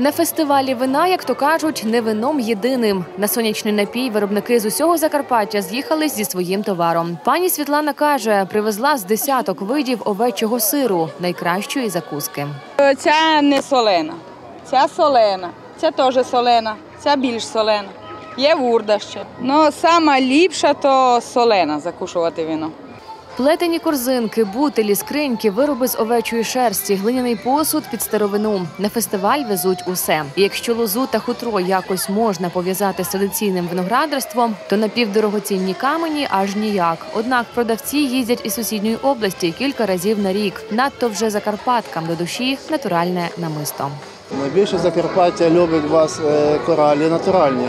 На фестивалі вина, як то кажуть, не вином єдиним. На сонячний напій виробники з усього Закарпаття з'їхались зі своїм товаром. Пані Світлана каже, привезла з десяток видів овечого сиру, найкращої закуски. Ця не солена, ця солена, ця теж солена, ця більш солена. Є вурда ще. Ну, то солена закушувати вино. Плетені корзинки, бутилі, скриньки, вироби з овечої шерсті, глиняний посуд під старовину. На фестиваль везуть усе. І якщо лозу та хутро якось можна пов'язати з традиційним виноградарством, то напівдорогоцінні камені аж ніяк. Однак продавці їздять із сусідньої області кілька разів на рік. Надто вже закарпаткам до душі натуральне намисто. Найбільше Закарпаття любить вас е, коралі натуральні.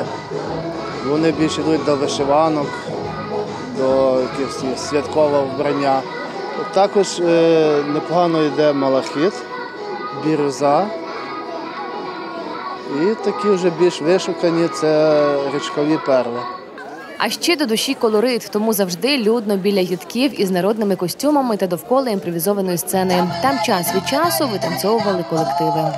Вони більше йдуть до вишиванок, до якихось святкового вбрання. Також е, непогано йде малахіт, бірюза. І такі вже більш вишукані це річкові перли. А ще до душі колорит, тому завжди людно біля їдків із народними костюмами та довкола імпровізованої сцени. Там час від часу витанцьовували колективи.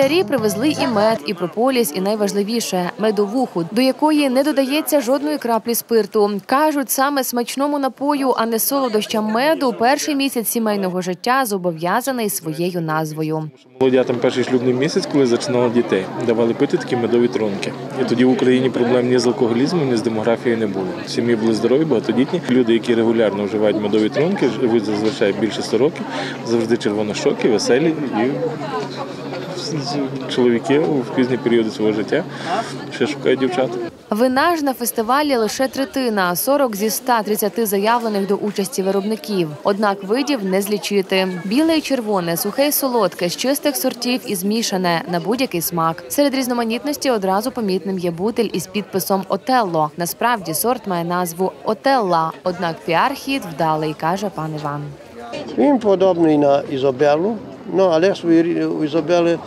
Бджолярі привезли і мед, і прополіс, і найважливіше медовуху, до якої не додається жодної краплі спирту. кажуть, саме смачному напою, а не солодощам меду, перший місяць сімейного життя зобов'язаний своєю назвою. Молодятам перший шлюбний місяць, коли зачинали дітей, давали пити такі медові тронки. І тоді в Україні проблем ні з алкоголізмом, ні з демографією не було. Сім'ї були здорові, багатодітні. Люди, які регулярно вживають медові тронки, живуть зазвичай більше 100 років, завжди червоношокі, веселі і чоловіки в пізні періоди свого життя ще шукають дівчат. Вина ж на фестивалі лише третина 40 зі 130 заявлених до участі виробників. Однак видів не злічити. Біле і червоне, сухе і солодке, з чистих сортів і змішане на будь-який смак. Серед різноманітності одразу помітним є бутиль із підписом Отелло. Насправді сорт має назву Отелла. Однак піар-хід вдалий, каже пан Іван. Він подобний на Ізобелу, ну, але свої- Ізобели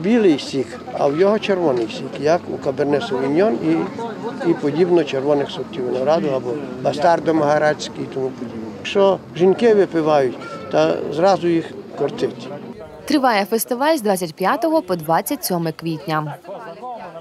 білий сік, а в його червоний сік, як у Каберне Совіньйон і, і подібно червоних сортів винограду або бастардо магарадський і тому подібне. Якщо жінки випивають, то зразу їх кортить. Триває фестиваль з 25 по 27 квітня.